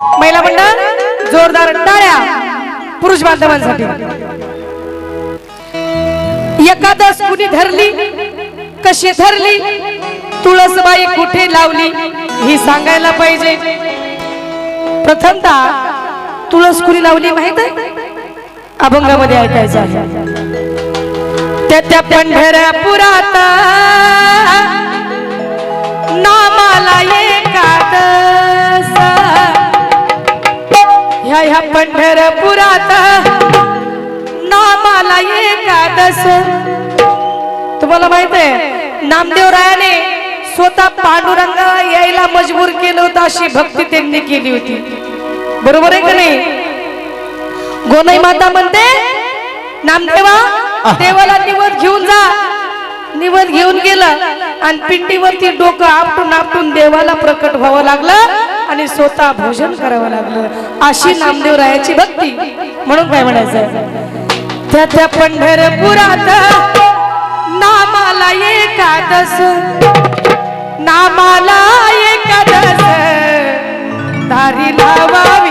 महिला मंडळ जोरदार टाळ्या पुरुष बांधवांसाठी. एकादश कुणी धरली कशी धरली तुळसबाई कुठे लावली ही सांगायला पाहिजे. प्रथमतः तुळस कुणी लावली माहीत आहे? अभंगामध्ये ऐकायचं आहे. त्या त्या पंढरपुरात पंढरपुरात. नामाला एकादश तुम्हाला माहीत आहे नामदेवरायाने स्वतः पांडुरंगाला यायला मजबूर केलं होतं अशी भक्ती त्यांनी केली होती. बरोबर आहे का नाही? गोनई माता म्हणते नामदेवा देवाला निवद घेऊन जा. निवद घेऊन गेलं आणि पिंडीवरती डोकं आपटून आपटून देवाला प्रकट व्हावं लागलं. आणि स्वतः भोजन करावं लागलं. अशी नामदेव रायाची भक्ती म्हणून काय म्हणायचं त्या त्या पंढरपुरात नामाला एकादस नामाला एकादस. दारी लावावी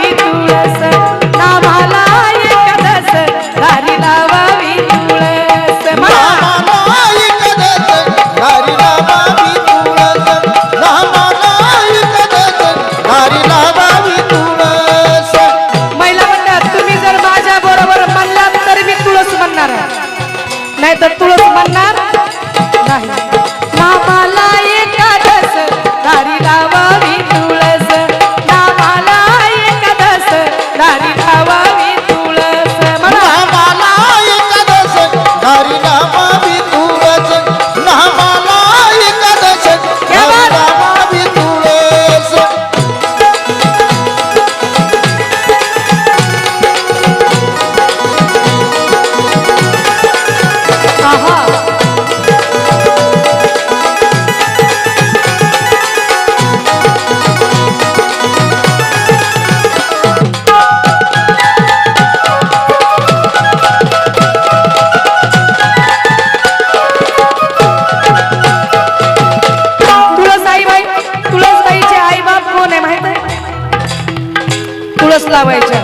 लावायच्या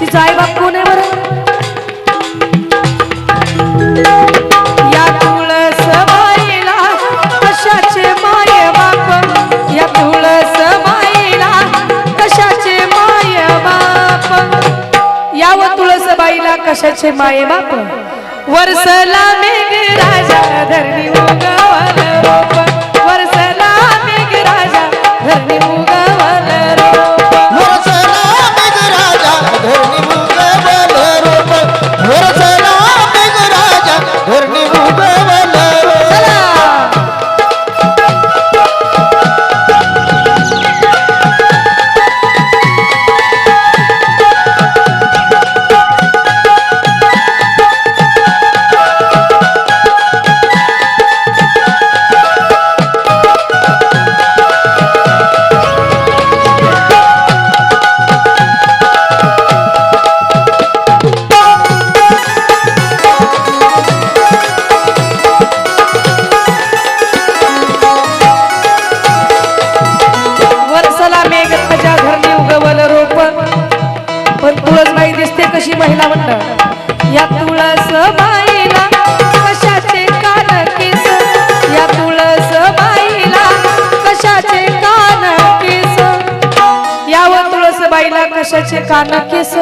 तिचा आई बाप कोण आहे बरं? कशाचे माय बाप? या तुळस बाईला कशाचे माय कशाचे कान केस?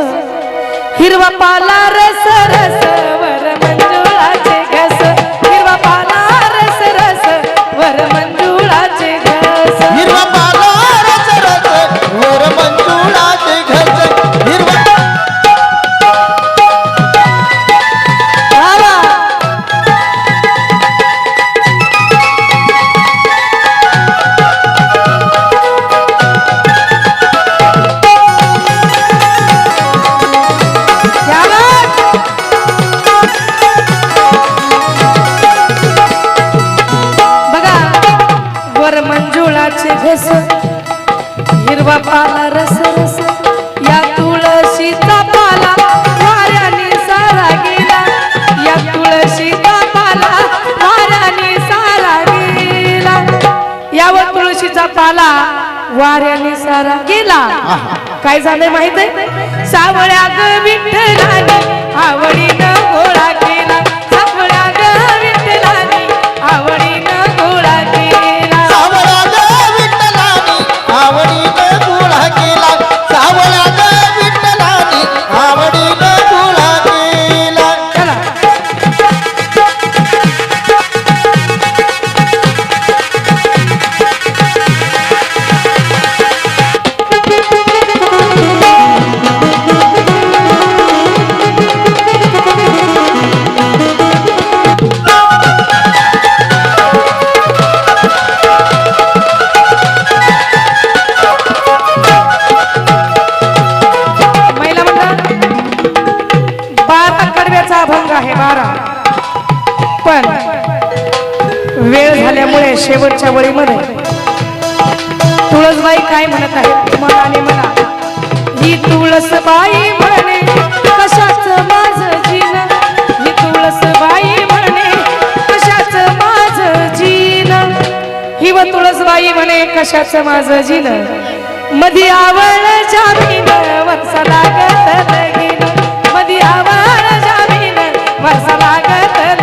हिरवा पाला रस रस. मंजुळाचे घस हिरवा पाला रस रस या तुळशीचा पाला वाऱ्याने सारा गेला. या तुळशीचा पाला वाऱ्याने सारा गेला. यावर तुळशीचा पाला वाऱ्याने सारा गेला. काय झालंय माहीत आहे सावळ्या ग विठ्ठलाने आवडीनं गोळा झाल्यामुळे शेवटच्या वळीमध्ये. तुळसबाई काय म्हणत आहे मनाने म्हणा. ही तुळसबाई म्हणे कशाच माझ जीन? ही तुळसबाई म्हणे कशाच माझ जीन? ही व तुळसबाई म्हणे कशाच माझ जीन? मधी आवड जामीन वरसा लागत लगीन. मधी आवड जामीन वरसा लागत